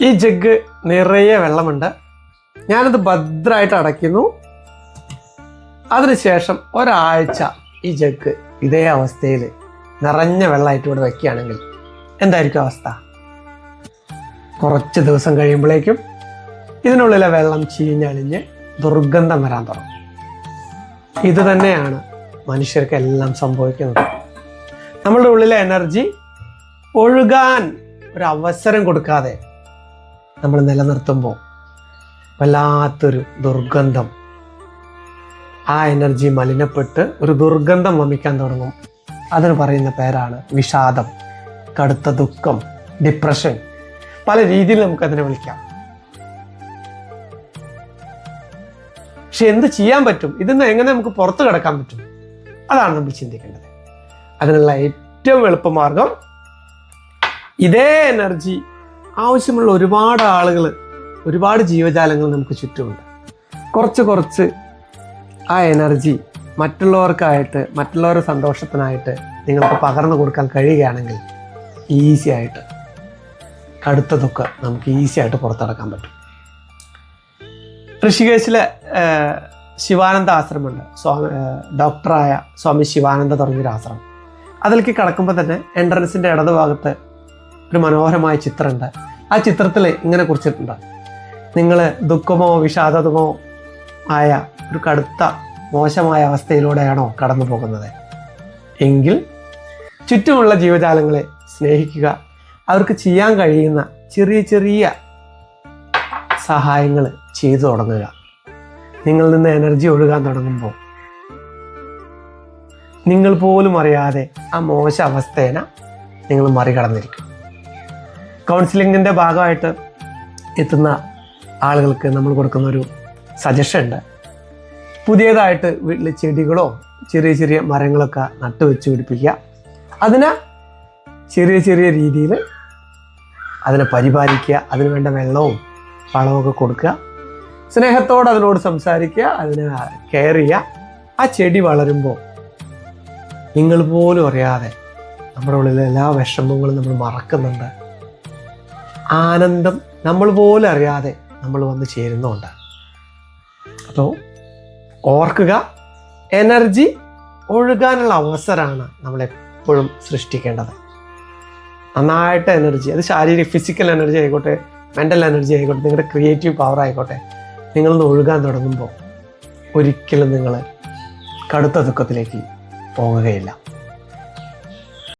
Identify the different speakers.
Speaker 1: ഈ ജഗ് നിറയെ വെള്ളമുണ്ട്. ഞാനത് ഭദ്രമായിട്ട് അടയ്ക്കുന്നു. അതിനുശേഷം ഒരാഴ്ച ഈ ജഗ് ഇതേ അവസ്ഥയിൽ നിറഞ്ഞ വെള്ളമായിട്ട് ഇവിടെ വയ്ക്കുകയാണെങ്കിൽ എന്തായിരിക്കും അവസ്ഥ? കുറച്ച് ദിവസം കഴിയുമ്പോഴേക്കും ഇതിനുള്ളിലെ വെള്ളം ചീഞ്ഞളിഞ്ഞ് ദുർഗന്ധം വരാൻ തുടങ്ങും. ഇത് തന്നെയാണ് മനുഷ്യർക്കെല്ലാം സംഭവിക്കുന്നത്. നമ്മളുടെ ഉള്ളിലെ എനർജി ഒഴുകാൻ ഒരു അവസരം കൊടുക്കാതെ നമ്മൾ നിലനിർത്തുമ്പോൾ വല്ലാത്തൊരു ദുർഗന്ധം ആ എനർജി മലിനപ്പെട്ട് ഒരു ദുർഗന്ധം വമിക്കാൻ തുടങ്ങും. അതിന് പറയുന്ന പേരാണ് വിഷാദം കടുത്ത ദുഃഖം ഡിപ്രഷൻ പല രീതിയിൽ നമുക്കതിനെ വിളിക്കാം. പക്ഷെ എന്ത് ചെയ്യാൻ പറ്റും? ഇതിന്ന് എങ്ങനെ നമുക്ക് പുറത്തു കിടക്കാൻ പറ്റും? അതാണ് നമ്മൾ ചിന്തിക്കേണ്ടത്. അതിനുള്ള ഏറ്റവും എളുപ്പമാർഗം ഇതേ എനർജി ആവശ്യമുള്ള ഒരുപാട് ആളുകൾ ഒരുപാട് ജീവജാലങ്ങൾ നമുക്ക് ചുറ്റുമുണ്ട്. കുറച്ച് കുറച്ച് ആ എനർജി മറ്റുള്ളവർക്കായിട്ട് മറ്റുള്ളവരുടെ സന്തോഷത്തിനായിട്ട് നിങ്ങൾക്ക് പകർന്നു കൊടുക്കാൻ കഴിയുകയാണെങ്കിൽ ഈസി ആയിട്ട് കടുത്തതൊക്കെ നമുക്ക് ഈസി ആയിട്ട് പുറത്തിറക്കാൻ പറ്റും. ഋഷികേശിലെ ശിവാനന്ദ ആശ്രമമുണ്ട്. സ്വാമി ഡോക്ടറായ സ്വാമി ശിവാനന്ദ തുടങ്ങിയൊരു ആശ്രമം. അതിലേക്ക് കടക്കുമ്പോൾ തന്നെ എൻട്രൻസിന്റെ ഇടതുഭാഗത്ത് ഒരു മനോഹരമായ ചിത്രമുണ്ട്. ആ ചിത്രത്തിൽ ഇങ്ങനെ കുറിച്ചിട്ടുണ്ട്. നിങ്ങൾ ദുഃഖമോ വിഷാദമോ ആയ ഒരു കടുത്ത മോശമായ അവസ്ഥയിലൂടെയാണോ കടന്നു പോകുന്നത്? എങ്കിൽ ചുറ്റുമുള്ള ജീവജാലങ്ങളെ സ്നേഹിക്കുക അവർക്ക് ചെയ്യാൻ കഴിയുന്ന ചെറിയ ചെറിയ സഹായങ്ങൾ ചെയ്തു തുടങ്ങുക. നിങ്ങളിൽ നിന്ന് എനർജി ഒഴുകാൻ തുടങ്ങുമ്പോൾ നിങ്ങൾ പോലും അറിയാതെ ആ മോശ അവസ്ഥേന നിങ്ങൾ മറികടന്നിരിക്കും. കൗൺസിലിങ്ങിന്റെ ഭാഗമായിട്ട് എത്തുന്ന ആളുകൾക്ക് നമ്മൾ കൊടുക്കുന്ന ഒരു സജഷൻ ഉണ്ട്. പുതിയതായിട്ട് വീട്ടിൽ ചെടികളോ ചെറിയ ചെറിയ മരങ്ങളൊക്കെ നട്ടുവെച്ച് പിടിപ്പിക്കുക. അതിനെ ചെറിയ ചെറിയ രീതിയിൽ അതിനെ പരിപാലിക്കുക അതിന് വേണ്ട വെള്ളവും വളമൊക്കെ കൊടുക്കുക. സ്നേഹത്തോടെ അതിനോട് സംസാരിക്കുക അതിനെ കെയർ ചെയ്യുക. ആ ചെടി വളരുമ്പോൾ നിങ്ങൾ പോലും അറിയാതെ നമ്മുടെ ഉള്ളിലെ എല്ലാ വിഷമങ്ങളും നമ്മൾ മറക്കുന്നുണ്ട്. ആനന്ദം നമ്മൾ പോലും അറിയാതെ നമ്മൾ വന്ന് ചേരുന്നുണ്ട്. അപ്പോൾ ഓർക്കുക എനർജി ഒഴുകാനുള്ള അവസരമാണ് നമ്മളെപ്പോഴും സൃഷ്ടിക്കേണ്ടത്. നന്നായിട്ട് എനർജി അത് ശാരീരിക ഫിസിക്കൽ എനർജി ആയിക്കോട്ടെ മെന്റൽ എനർജി ആയിക്കോട്ടെ നിങ്ങളുടെ ക്രിയേറ്റീവ് പവർ ആയിക്കോട്ടെ നിങ്ങളൊന്ന് ഒഴുകാൻ തുടങ്ങുമ്പോൾ ഒരിക്കലും നിങ്ങൾ കടുത്ത ദുഃഖത്തിലേക്ക് പോകുകയില്ല